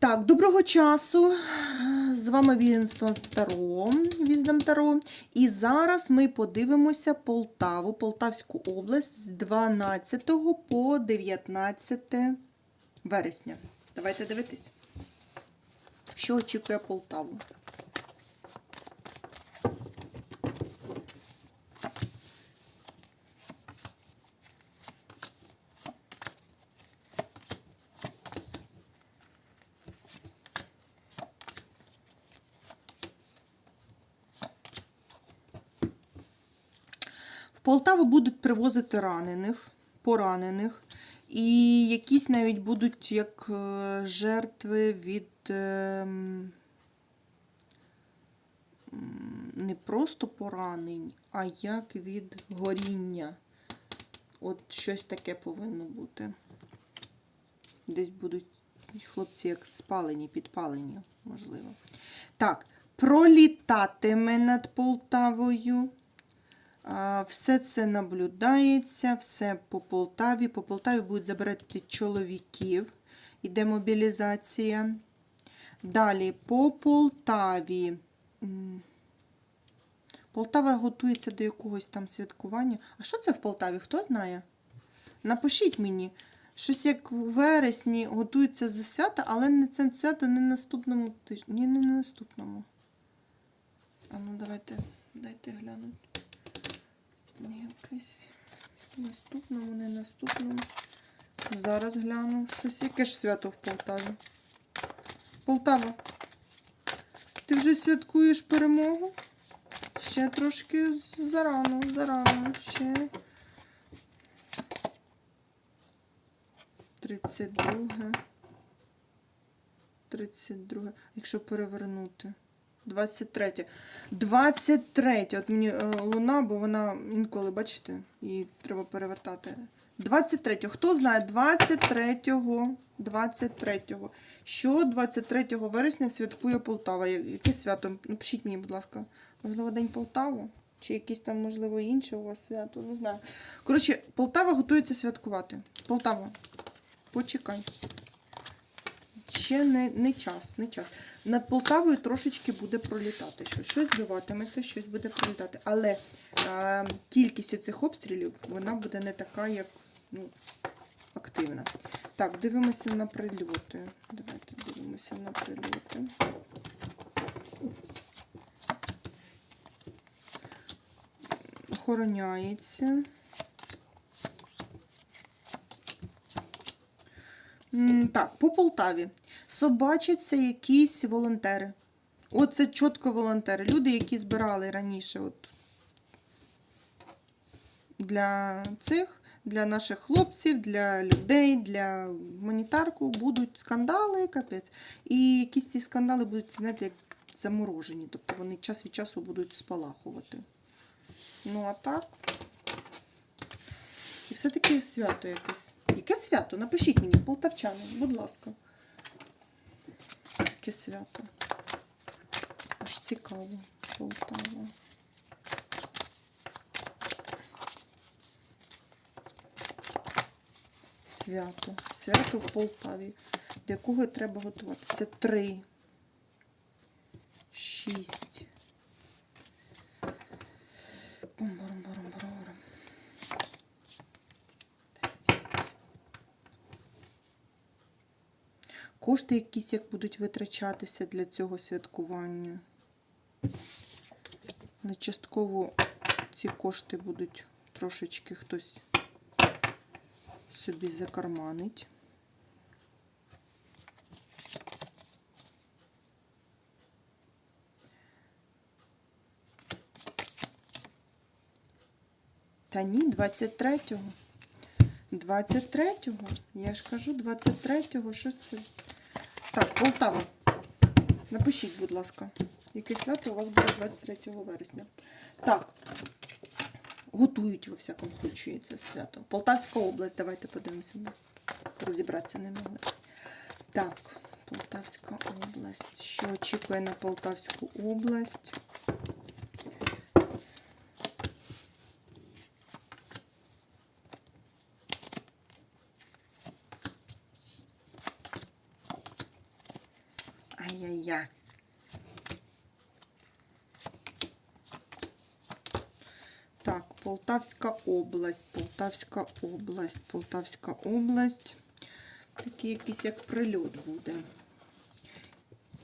Так, доброго часу. З вами Вінстон Таро, Віздам Таро. І зараз ми подивимося Полтаву, Полтавську область з 12 по 19 вересня. Давайте дивитись, що очікує Полтаву. Полтаву будуть привозити ранених, поранених, і якісь навіть будуть як е, жертви від ем, не просто поранень, а як від горіння. От щось таке повинно бути. Десь будуть хлопці як спалені, підпалені, можливо. Так, пролітатиме над Полтавою. Все це наблюдається, все по Полтаві. По Полтаві будуть забирати чоловіків. Іде мобілізація. Далі по Полтаві. Полтава готується до якогось там святкування. А що це в Полтаві? Хто знає? Напишіть мені. Щось як у вересні готується за свята, але не це свято не наступному тижні. Ні, не наступному. А ну давайте, дайте глянути. Якесь наступному, не наступному. Зараз гляну. Щось яке ж свято в Полтаві. Полтава. Ти вже святкуєш перемогу? Ще трошки зарано, зарано. Ще. 32. 32. Якщо перевернути. 23. 23. От мені е, луна, бо вона інколи, бачите, її треба перевертати. 23. Хто знає 23. 23. Що 23 вересня святкує Полтава? Яке свято? Напишіть мені, будь ласка. Можливо, День Полтави? Чи якесь там, можливо, інше у вас свято? Не знаю. Коротше, Полтава готується святкувати. Полтава. Почекай. Ще не, не час, не час. Над Полтавою трошечки буде пролітати. Щось, щось збиватиметься, щось буде пролітати. Але е, кількість цих обстрілів вона буде не така, як ну, активна. Так, дивимося на прильоти. Давайте дивимося на прильоти. Охороняється. Так, по Полтаві. Собачаться якісь волонтери. Оце чітко волонтери. Люди, які збирали раніше от для цих, для наших хлопців, для людей, для гуманітарку будуть скандали, капець. І якісь ці скандали будуть, знаєте, як заморожені. Тобто вони час від часу будуть спалахувати. Ну, а так. І все-таки свято якесь. Яке свято? Напишіть мені, полтавчани, будь ласка. Яке свято? Аж цікаво. Полтава. Свято. Свято в Полтаві. До якого треба готуватися? Три. Шість. Кошти якісь як будуть витрачатися для цього святкування. Але частково ці кошти будуть трошечки хтось собі закарманить. Та ні, 23-го. 23-го? Я ж кажу, 23-го. Що це? Так, Полтава. Напишіть, будь ласка, яке свято у вас буде 23 вересня. Так. Готують, во всякому случаї, це свято. Полтавська область, давайте подивимося. Розібратися не могли. Так, Полтавська область. Що очікує на Полтавську область? Ай-яй-яй. Так, Полтавська область, Полтавська область, Полтавська область. Такий якийсь як прильот буде.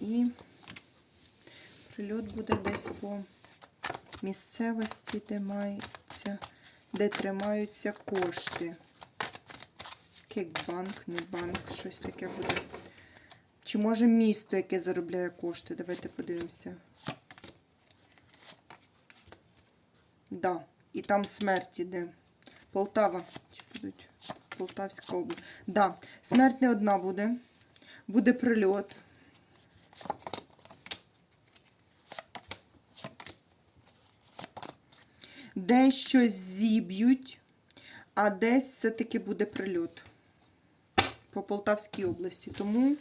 І прильот буде десь по місцевості, де маються, де тримаються кошти. Як банк, не банк, щось таке буде. Чи може місто, яке заробляє кошти? Давайте подивимося. Да, і там смерть іде. Полтава. Чи будуть? Полтавська область. Да, смерть не одна буде. Буде прильот. Десь щось зіб'ють, а десь все-таки буде прильот по Полтавській області. Тому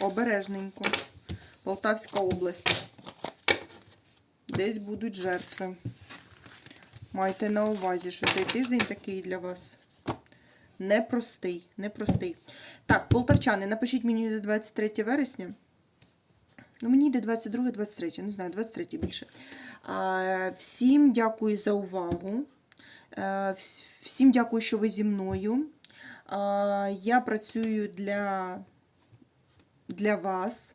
обережненько. Полтавська область. Десь будуть жертви. Майте на увазі, що цей тиждень такий для вас непростий. непростий. Так, полтавчани, напишіть мені до 23 вересня. Ну, мені йде 22-23, не знаю, 23 більше. А, всім дякую за увагу. Е, всім дякую, що ви зі мною. Я працюю для, для вас,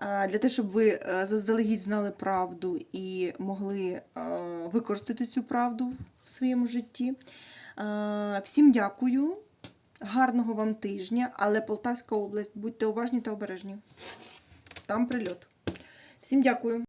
для того, щоб ви е, заздалегідь знали правду і могли е, використати цю правду в своєму житті. Всім дякую. Гарного вам тижня, але Полтавська область, будьте уважні та обережні. Там прильот. Всім дякую.